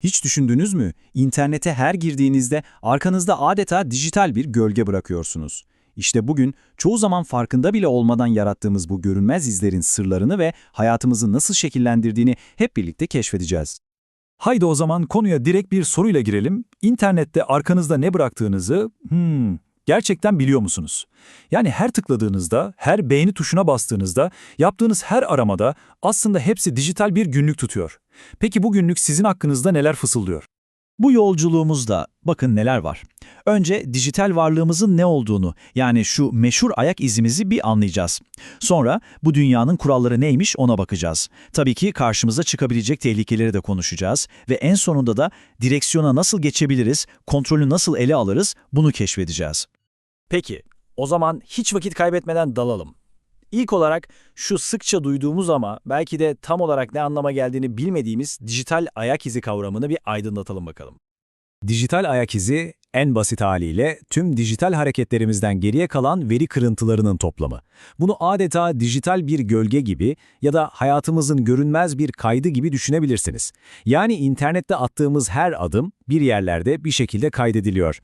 Hiç düşündünüz mü? İnternete her girdiğinizde arkanızda adeta dijital bir gölge bırakıyorsunuz. İşte bugün çoğu zaman farkında bile olmadan yarattığımız bu görünmez izlerin sırlarını ve hayatımızı nasıl şekillendirdiğini hep birlikte keşfedeceğiz. Haydi o zaman konuya direkt bir soruyla girelim. İnternette arkanızda ne bıraktığınızı hmm, gerçekten biliyor musunuz? Yani her tıkladığınızda, her beğeni tuşuna bastığınızda, yaptığınız her aramada aslında hepsi dijital bir günlük tutuyor. Peki bu günlük sizin hakkınızda neler fısıldıyor? Bu yolculuğumuzda bakın neler var. Önce dijital varlığımızın ne olduğunu yani şu meşhur ayak izimizi bir anlayacağız. Sonra bu dünyanın kuralları neymiş ona bakacağız. Tabii ki karşımıza çıkabilecek tehlikeleri de konuşacağız ve en sonunda da direksiyona nasıl geçebiliriz, kontrolü nasıl ele alırız bunu keşfedeceğiz. Peki, o zaman hiç vakit kaybetmeden dalalım. İlk olarak şu sıkça duyduğumuz ama belki de tam olarak ne anlama geldiğini bilmediğimiz dijital ayak izi kavramını bir aydınlatalım bakalım. Dijital ayak izi en basit haliyle tüm dijital hareketlerimizden geriye kalan veri kırıntılarının toplamı. Bunu adeta dijital bir gölge gibi ya da hayatımızın görünmez bir kaydı gibi düşünebilirsiniz. Yani internette attığımız her adım bir yerlerde bir şekilde kaydediliyor.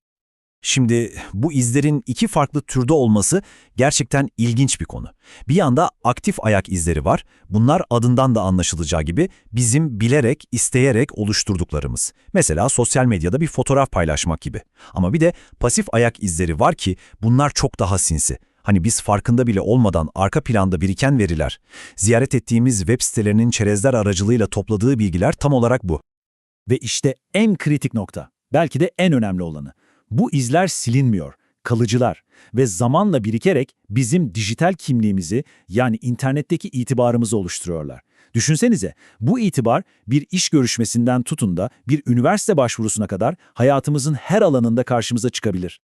Şimdi bu izlerin iki farklı türde olması gerçekten ilginç bir konu. Bir yanda aktif ayak izleri var. Bunlar adından da anlaşılacağı gibi bizim bilerek, isteyerek oluşturduklarımız. Mesela sosyal medyada bir fotoğraf paylaşmak gibi. Ama bir de pasif ayak izleri var ki bunlar çok daha sinsi. Hani biz farkında bile olmadan arka planda biriken veriler. Ziyaret ettiğimiz web sitelerinin çerezler aracılığıyla topladığı bilgiler tam olarak bu. Ve işte en kritik nokta, belki de en önemli olanı. Bu izler silinmiyor, kalıcılar ve zamanla birikerek bizim dijital kimliğimizi yani internetteki itibarımızı oluşturuyorlar. Düşünsenize bu itibar bir iş görüşmesinden tutun da bir üniversite başvurusuna kadar hayatımızın her alanında karşımıza çıkabilir.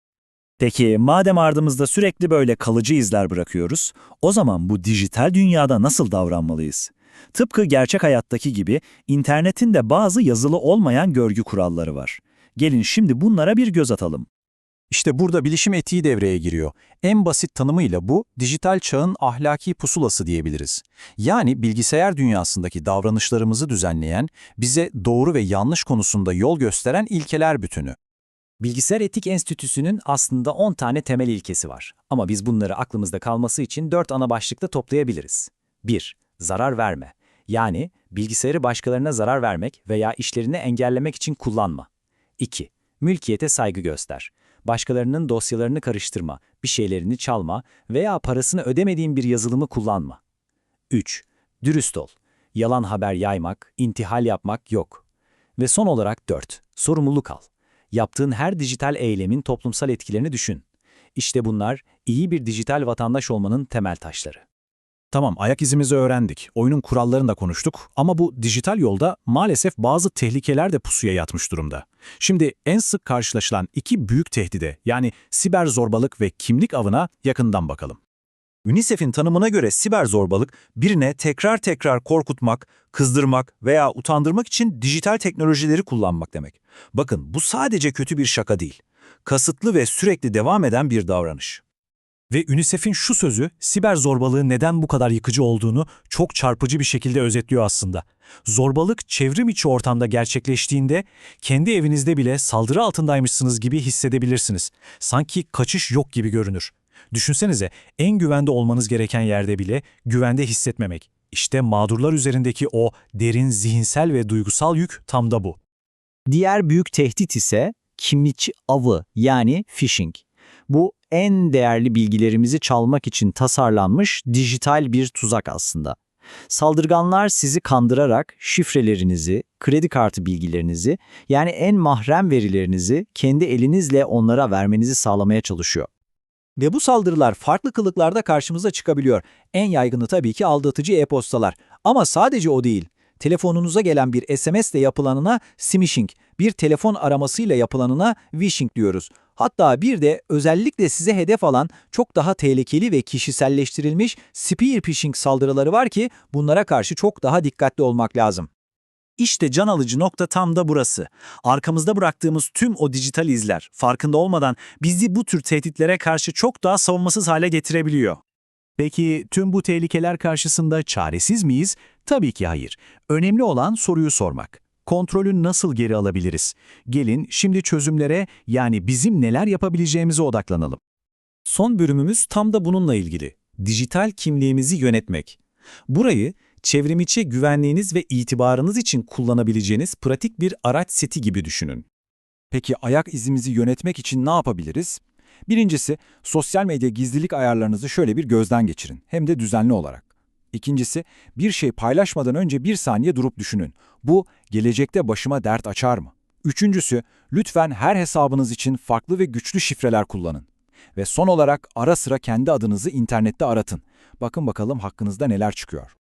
Peki madem ardımızda sürekli böyle kalıcı izler bırakıyoruz, o zaman bu dijital dünyada nasıl davranmalıyız? Tıpkı gerçek hayattaki gibi internetin de bazı yazılı olmayan görgü kuralları var. Gelin şimdi bunlara bir göz atalım. İşte burada bilişim etiği devreye giriyor. En basit tanımıyla bu, dijital çağın ahlaki pusulası diyebiliriz. Yani bilgisayar dünyasındaki davranışlarımızı düzenleyen, bize doğru ve yanlış konusunda yol gösteren ilkeler bütünü. Bilgisayar Etik Enstitüsü'nün aslında 10 tane temel ilkesi var. Ama biz bunları aklımızda kalması için 4 ana başlıkta toplayabiliriz. 1. Zarar verme. Yani bilgisayarı başkalarına zarar vermek veya işlerini engellemek için kullanma. 2. Mülkiyete saygı göster. Başkalarının dosyalarını karıştırma, bir şeylerini çalma veya parasını ödemediğin bir yazılımı kullanma. 3. Dürüst ol. Yalan haber yaymak, intihal yapmak yok. Ve son olarak 4. Sorumluluk al. Yaptığın her dijital eylemin toplumsal etkilerini düşün. İşte bunlar iyi bir dijital vatandaş olmanın temel taşları. Tamam, ayak izimizi öğrendik, oyunun kurallarını da konuştuk ama bu dijital yolda maalesef bazı tehlikeler de pusuya yatmış durumda. Şimdi en sık karşılaşılan iki büyük tehdide yani siber zorbalık ve kimlik avına yakından bakalım. UNICEF'in tanımına göre siber zorbalık, birine tekrar tekrar korkutmak, kızdırmak veya utandırmak için dijital teknolojileri kullanmak demek. Bakın bu sadece kötü bir şaka değil. Kasıtlı ve sürekli devam eden bir davranış. Ve UNICEF'in şu sözü siber zorbalığın neden bu kadar yıkıcı olduğunu çok çarpıcı bir şekilde özetliyor aslında. Zorbalık çevrim içi ortamda gerçekleştiğinde kendi evinizde bile saldırı altındaymışsınız gibi hissedebilirsiniz. Sanki kaçış yok gibi görünür. Düşünsenize en güvende olmanız gereken yerde bile güvende hissetmemek. İşte mağdurlar üzerindeki o derin zihinsel ve duygusal yük tam da bu. Diğer büyük tehdit ise kimlikçi avı yani phishing. Bu en değerli bilgilerimizi çalmak için tasarlanmış dijital bir tuzak aslında. Saldırganlar sizi kandırarak şifrelerinizi, kredi kartı bilgilerinizi yani en mahrem verilerinizi kendi elinizle onlara vermenizi sağlamaya çalışıyor. Ve bu saldırılar farklı kılıklarda karşımıza çıkabiliyor. En yaygını tabii ki aldatıcı e-postalar. Ama sadece o değil. Telefonunuza gelen bir SMS ile yapılanına smishing, bir telefon aramasıyla yapılanına wishing diyoruz. Hatta bir de özellikle size hedef alan çok daha tehlikeli ve kişiselleştirilmiş spear phishing saldırıları var ki bunlara karşı çok daha dikkatli olmak lazım. İşte can alıcı nokta tam da burası. Arkamızda bıraktığımız tüm o dijital izler farkında olmadan bizi bu tür tehditlere karşı çok daha savunmasız hale getirebiliyor. Peki tüm bu tehlikeler karşısında çaresiz miyiz? Tabii ki hayır. Önemli olan soruyu sormak. Kontrolü nasıl geri alabiliriz? Gelin şimdi çözümlere yani bizim neler yapabileceğimize odaklanalım. Son bölümümüz tam da bununla ilgili. Dijital kimliğimizi yönetmek. Burayı çevrimiçi güvenliğiniz ve itibarınız için kullanabileceğiniz pratik bir araç seti gibi düşünün. Peki ayak izimizi yönetmek için ne yapabiliriz? Birincisi, sosyal medya gizlilik ayarlarınızı şöyle bir gözden geçirin. Hem de düzenli olarak. İkincisi, bir şey paylaşmadan önce bir saniye durup düşünün. Bu, gelecekte başıma dert açar mı? Üçüncüsü, lütfen her hesabınız için farklı ve güçlü şifreler kullanın. Ve son olarak ara sıra kendi adınızı internette aratın. Bakın bakalım hakkınızda neler çıkıyor.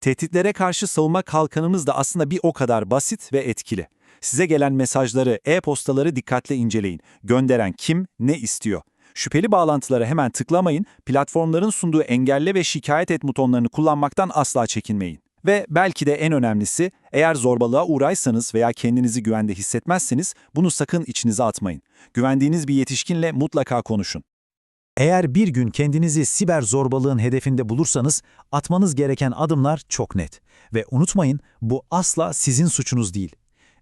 Tehditlere karşı savunma kalkanımız da aslında bir o kadar basit ve etkili. Size gelen mesajları, e-postaları dikkatle inceleyin. Gönderen kim, ne istiyor? Şüpheli bağlantılara hemen tıklamayın, platformların sunduğu engelle ve şikayet et butonlarını kullanmaktan asla çekinmeyin. Ve belki de en önemlisi, eğer zorbalığa uğraysanız veya kendinizi güvende hissetmezseniz bunu sakın içinize atmayın. Güvendiğiniz bir yetişkinle mutlaka konuşun. Eğer bir gün kendinizi siber zorbalığın hedefinde bulursanız atmanız gereken adımlar çok net. Ve unutmayın bu asla sizin suçunuz değil.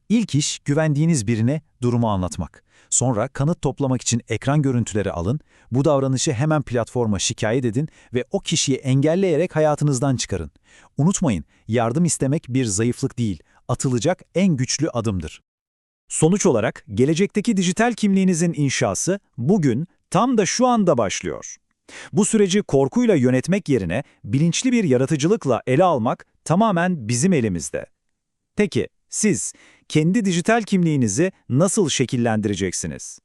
İlk iş güvendiğiniz birine durumu anlatmak. Sonra kanıt toplamak için ekran görüntüleri alın, bu davranışı hemen platforma şikayet edin ve o kişiyi engelleyerek hayatınızdan çıkarın. Unutmayın, yardım istemek bir zayıflık değil, atılacak en güçlü adımdır. Sonuç olarak gelecekteki dijital kimliğinizin inşası bugün tam da şu anda başlıyor. Bu süreci korkuyla yönetmek yerine bilinçli bir yaratıcılıkla ele almak tamamen bizim elimizde. Peki siz kendi dijital kimliğinizi nasıl şekillendireceksiniz?